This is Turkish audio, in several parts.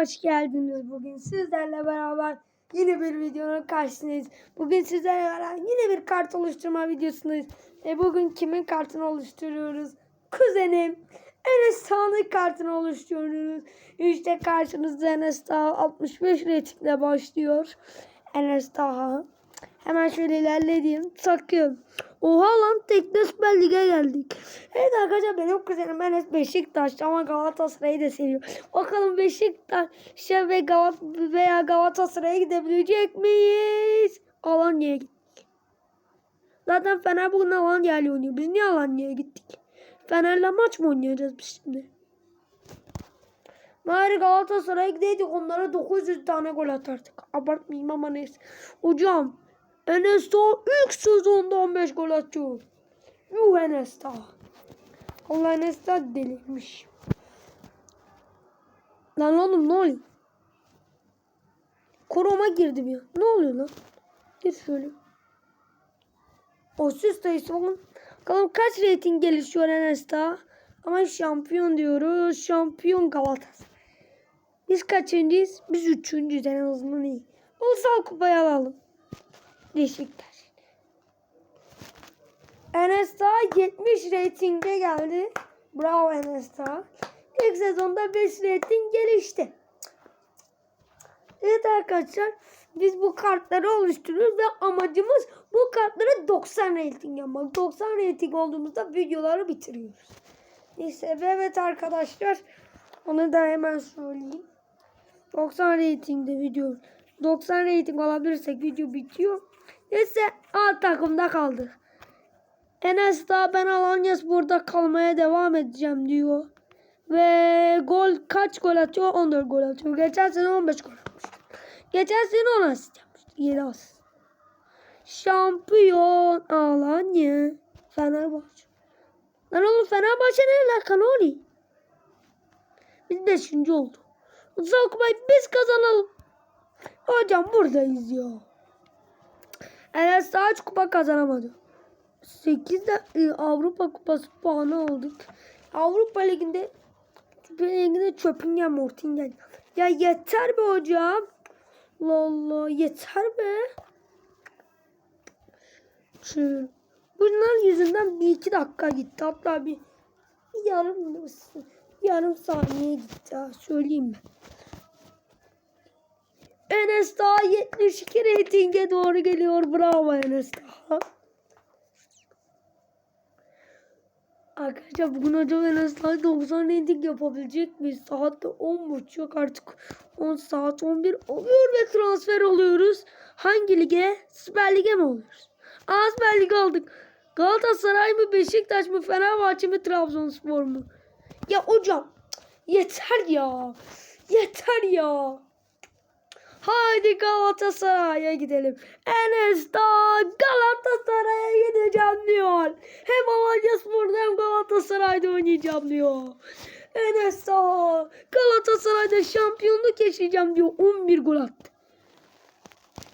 hoş geldiniz. Bugün sizlerle beraber yine bir videonun karşısındayız. Bugün sizlerle beraber yine bir kart oluşturma videosundayız. Ve bugün kimin kartını oluşturuyoruz? Kuzenim Enes Tağ'ın kartını oluşturuyoruz. İşte karşınızda Enes Tağ 65 reytingle başlıyor. Enes Tağ. Hemen şöyle ilerleyeyim. Sakın. Oha lan tekne Süper Lig'e geldik. Evet arkadaşlar benim kuzenim Enes Beşiktaş ama Galatasaray'ı da seviyor. Bakalım Beşiktaş'a ve Galat veya Galatasaray'a gidebilecek miyiz? Alanya'ya gittik. Zaten Fener bugün Alanya'yla oynuyor. Biz niye Alanya'ya gittik? Fener'le maç mı oynayacağız biz şimdi? Bari Galatasaray'a gideydik onlara 900 tane gol atardık. Abartmayayım ama neyse. Hocam Enes Dağ ilk sezonda 15 gol atıyor. Yuh Enes Dağ. Allah Enes Dağ. Lan oğlum ne oluyor? Koroma girdim ya. Ne oluyor lan? Gir şöyle. Süs sayısı bakın. Bakalım kaç reyting gelişiyor Enes Dağ. Ama şampiyon diyoruz. Şampiyon Galatasaray. Biz kaçıncıyız? Biz üçüncüyüz en azından iyi. Ulusal kupayı alalım. Beşiktaş. Enes Dağ 70 reytinge geldi. Bravo Enes Dağ. İlk sezonda 5 reyting gelişti. Evet arkadaşlar biz bu kartları oluşturuyoruz ve amacımız bu kartları 90 reyting yapmak. 90 reyting olduğumuzda videoları bitiriyoruz. Neyse ve evet arkadaşlar onu da hemen söyleyeyim. 90 reytingde video 90 reyting alabilirsek video bitiyor. Neyse alt takımda kaldık. Enes daha ben Alanya Spor'da kalmaya devam edeceğim diyor. Ve gol kaç gol atıyor? 14 gol atıyor. Geçen sene 15 gol atmıştı. Geçen sene 10 asist yapmıştı. 7 asist. Şampiyon Alanya. Fenerbahçe. Lan oğlum Fenerbahçe ne alaka ne oluyor? Biz 5. olduk. Ulusal kupayı biz kazanalım. Hocam buradayız ya. Enes hiç kupa kazanamadı. 8 de e, Avrupa Kupası puanı aldık. Avrupa Ligi'nde Süper Ligi'nde Çöpingen Mortingen. Ya yeter be hocam. Allah yeter be. Şu, bunlar yüzünden bir iki dakika gitti. Hatta bir, yarım yarım saniye gitti. Söyleyeyim ben. Enes daha 72 reytinge doğru geliyor. Bravo Enes daha. Arkadaşlar bugün acaba Enes daha 90 reyting yapabilecek miyiz? Saat de 10.30 artık 10 saat 11 oluyor ve transfer oluyoruz. Hangi lige? Süper Lig'e mi oluyoruz? Aa Süper Lig'e aldık. Galatasaray mı Beşiktaş mı Fenerbahçe mi Trabzonspor mu? Ya hocam yeter ya. Yeter ya. Haydi Galatasaray'a gidelim. Enes daha Galatasaray'a gideceğim diyor. Hem Alanya Spor'da hem Galatasaray'da oynayacağım diyor. Enes daha Galatasaray'da şampiyonluk yaşayacağım diyor. 11 gol attı.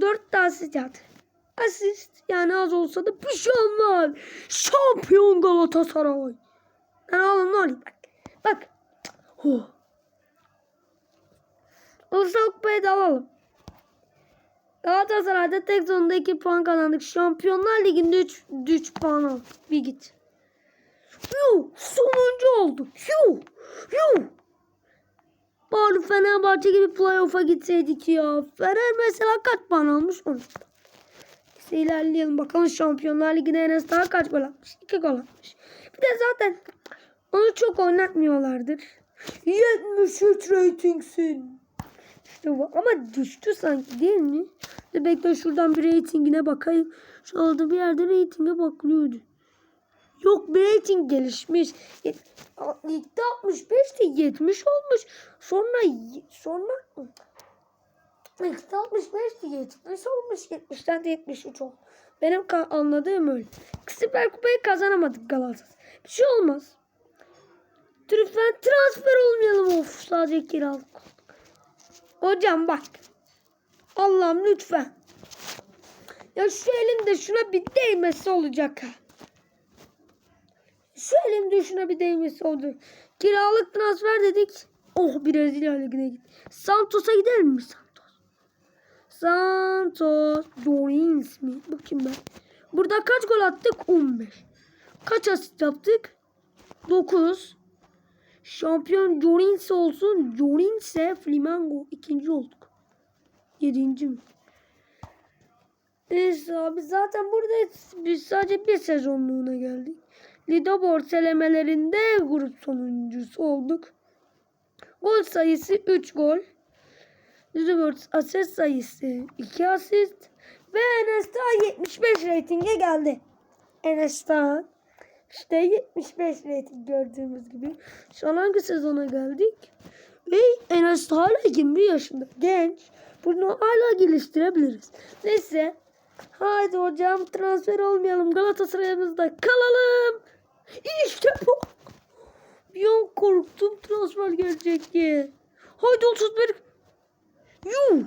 4 tane asist. Asist yani az olsa da bir şey. Şampiyon Galatasaray. Lan oğlum ne oluyor bak. Bak. Huh. Ulusal kupayı alalım. Galatasaray'da tek zonda 2 puan kazandık. Şampiyonlar Ligi'nde 3, 3 puan aldık. Bir git. Yuh! Sonuncu olduk. Yuh! Yuh! Bari Fenerbahçe gibi playoff'a gitseydik ya. Fener mesela kaç puan almış? 10. İşte ilerleyelim. Bakalım Şampiyonlar Ligi'ne Enes daha kaç gol atmış? 2 gol atmış. Bir de zaten onu çok oynatmıyorlardır. 73 ratingsin. Bu. Ama düştü sanki değil mi? Bir Bekle şuradan bir reytingine bakayım. Şu anda bir yerde reytinge bakılıyordu. Yok bir reyting gelişmiş. Ligde 65'ti 70 olmuş. Sonra sonra Ligde 65'ti 70 olmuş. 70'ten de 73 oldu. Benim anladığım öyle. Süper Kupayı kazanamadık Galatasaray. Bir şey olmaz. Lütfen transfer olmayalım. Of sadece kiralık. Hocam bak. Allah'ım lütfen. Ya şu elimde şuna bir değmesi olacak ha. Şu elimde şuna bir değmesi olacak. Kiralık transfer dedik. Oh Brezilya Ligi'ne git. Santos'a gidelim mi Santos? Santos. Dorins mi? Bakayım ben. Burada kaç gol attık? 15. Kaç asist yaptık? 9. Şampiyon Jorins olsun. Jorinse Flamengo ikinci olduk. Yedinci mi? Neyse abi zaten burada biz sadece bir sezonluğuna geldik. Leaderboard elemelerinde grup sonuncusu olduk. Gol sayısı 3 gol. Leaderboard asist sayısı 2 asist. Ve Enes daha 75 reytinge geldi. Enes daha işte 75 reyting gördüğümüz gibi. Şu an hangi sezona geldik? Ve Enes hala 21 yaşında. Genç. Bunu hala geliştirebiliriz. Neyse. Haydi hocam transfer olmayalım. Galatasaray'ımızda kalalım. İşte bu. Bir an korktum transfer gelecek diye. Haydi 31. Yuh.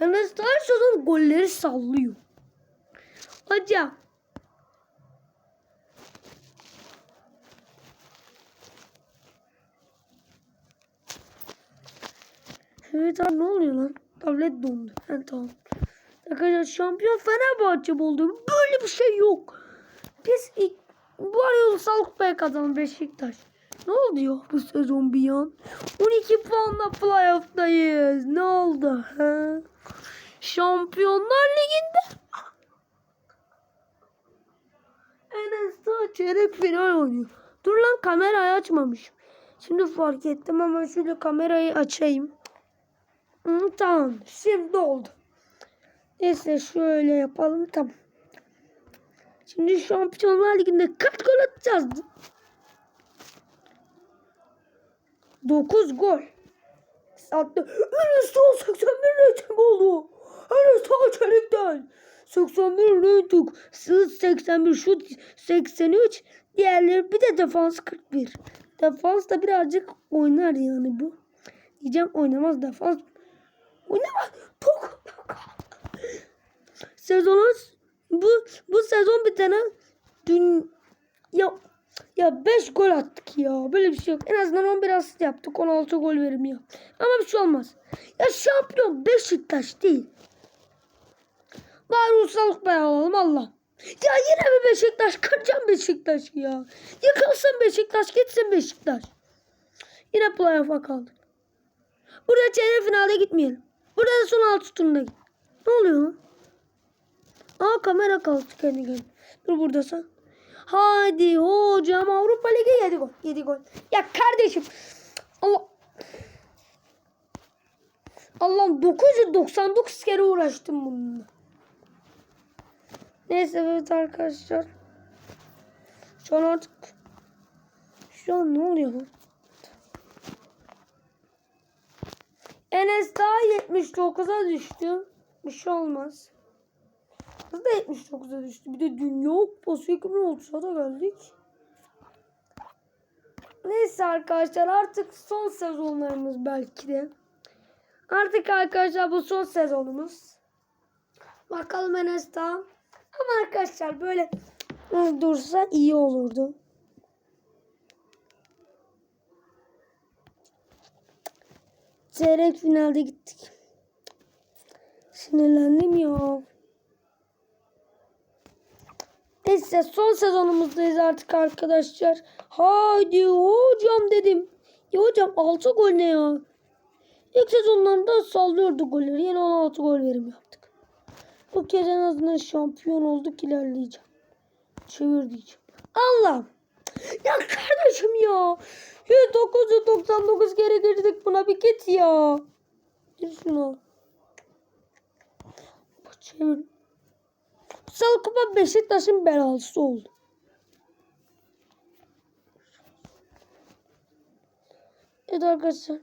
Enes her sezon golleri sallıyor. Hocam. Evet abi ne oluyor lan? Tablet dondu. Ha, tamam. Arkadaşlar şampiyon Fenerbahçe oldu. Böyle bir şey yok. Biz ilk bu arada Ulusal Kupaya kazanan Beşiktaş. Ne oldu ya bu sezon bir an? 12 puanla playoff'tayız. Ne oldu? Ha? Şampiyonlar Ligi'nde Enes daha çeyrek final oynuyor. Dur lan kamerayı açmamışım. Şimdi fark ettim ama şöyle kamerayı açayım. Hı, tamam. Şimdi oldu. Neyse şöyle yapalım. Tamam. Şimdi Şampiyonlar Ligi'nde kaç gol atacağız? 9 gol. Sattı. Enes daha 81 rating oldu. Enes daha çelikten. 81 rating. Sığız 81 şut 83. Diğerleri bir de defans 41. Defans da birazcık oynar yani bu. Diyeceğim oynamaz defans. Oynamaz. Tok. Sezonun bu bu sezon bitene dün ya ya 5 gol attık ya. Böyle bir şey yok. En azından 11 asist yaptık. 16 gol verimi yok. Ama bir şey olmaz. Ya şampiyon Beşiktaş değil. Bari ustalık be alalım Allah. Ya yine mi Beşiktaş? Kıracağım Beşiktaş ya. Yıkılsın Beşiktaş. Gitsin Beşiktaş. Yine playoff'a kaldık. Burada çeyrek finalde gitmeyelim. Burada da son altı turuna git. Ne oluyor? Aa kamera kalktı kendi kendine. Dur buradasın. Hadi hocam Avrupa Ligi 7 gol. 7 gol. Ya kardeşim. Allah. Allah'ım 999 kere uğraştım bununla. Neyse evet arkadaşlar. Şu an artık şu an ne oluyor Enes daha 79'a düştü. Bir şey olmaz. Biz de 79'a düştü. Bir de Dünya Kupası 2030'a da geldik. Neyse arkadaşlar artık son sezonlarımız belki de. Artık arkadaşlar bu son sezonumuz. Bakalım Enes daha. Ama arkadaşlar böyle dursa iyi olurdu. Çeyrek finalde gittik. Sinirlendim ya. Neyse son sezonumuzdayız artık arkadaşlar. Haydi hocam dedim. Ya hocam 6 gol ne ya? İlk sezonlarında sallıyorduk golleri. Yine 16 gol verim yaptık. Bu kez en azından şampiyon olduk ilerleyeceğim. Çevir diyeceğim. Allah. Ya kardeşim ya. 199 kere girdik buna bir git ya. Gir. Bak çevir. Kutsal Kupa Beşiktaş'ın belalısı oldu. Evet arkadaşlar.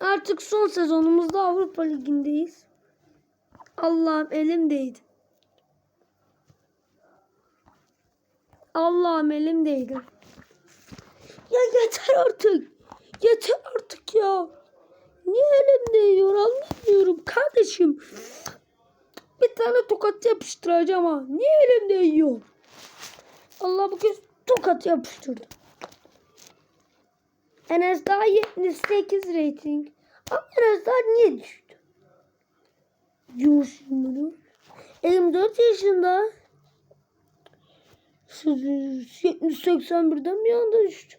Artık son sezonumuzda Avrupa Ligi'ndeyiz. Allah'ım elimdeydi. Allah'ım elimdeydi. Ya yeter artık. Yeter artık ya. Niye elimde yiyor anlamıyorum kardeşim. Bir tane tokat yapıştıracağım ha. Niye elimde yiyor? Allah bu kez tokat yapıştırdı. Enes daha 78 rating. Ama Enes daha niye düştü? Diyor şimdi. 24 yaşında. 81'den bir anda düştü.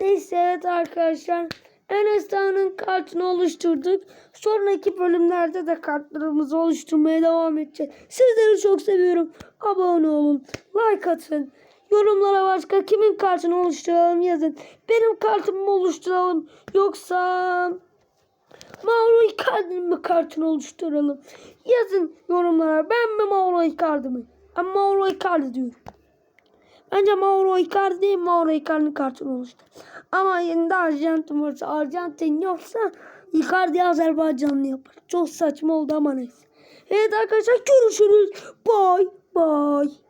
Neyse evet arkadaşlar. Enes kartını oluşturduk. Sonraki bölümlerde de kartlarımızı oluşturmaya devam edeceğiz. Sizleri çok seviyorum. Abone olun. Like atın. Yorumlara başka kimin kartını oluşturalım yazın. Benim kartımı oluşturalım. Yoksa Mauro Icardi'nin mi kartını oluşturalım? Yazın yorumlara. Ben mi Mauro Icardi mi? Ben Mauro Icardi diyorum. Bence Mauro Icardi Mauro Icardi'nin kartını oluştur. Ama yerinde Arjantin varsa Arjantin yoksa Icardi Azerbaycanlı yapar. Çok saçma oldu ama neyse. Evet arkadaşlar görüşürüz. Bye bye.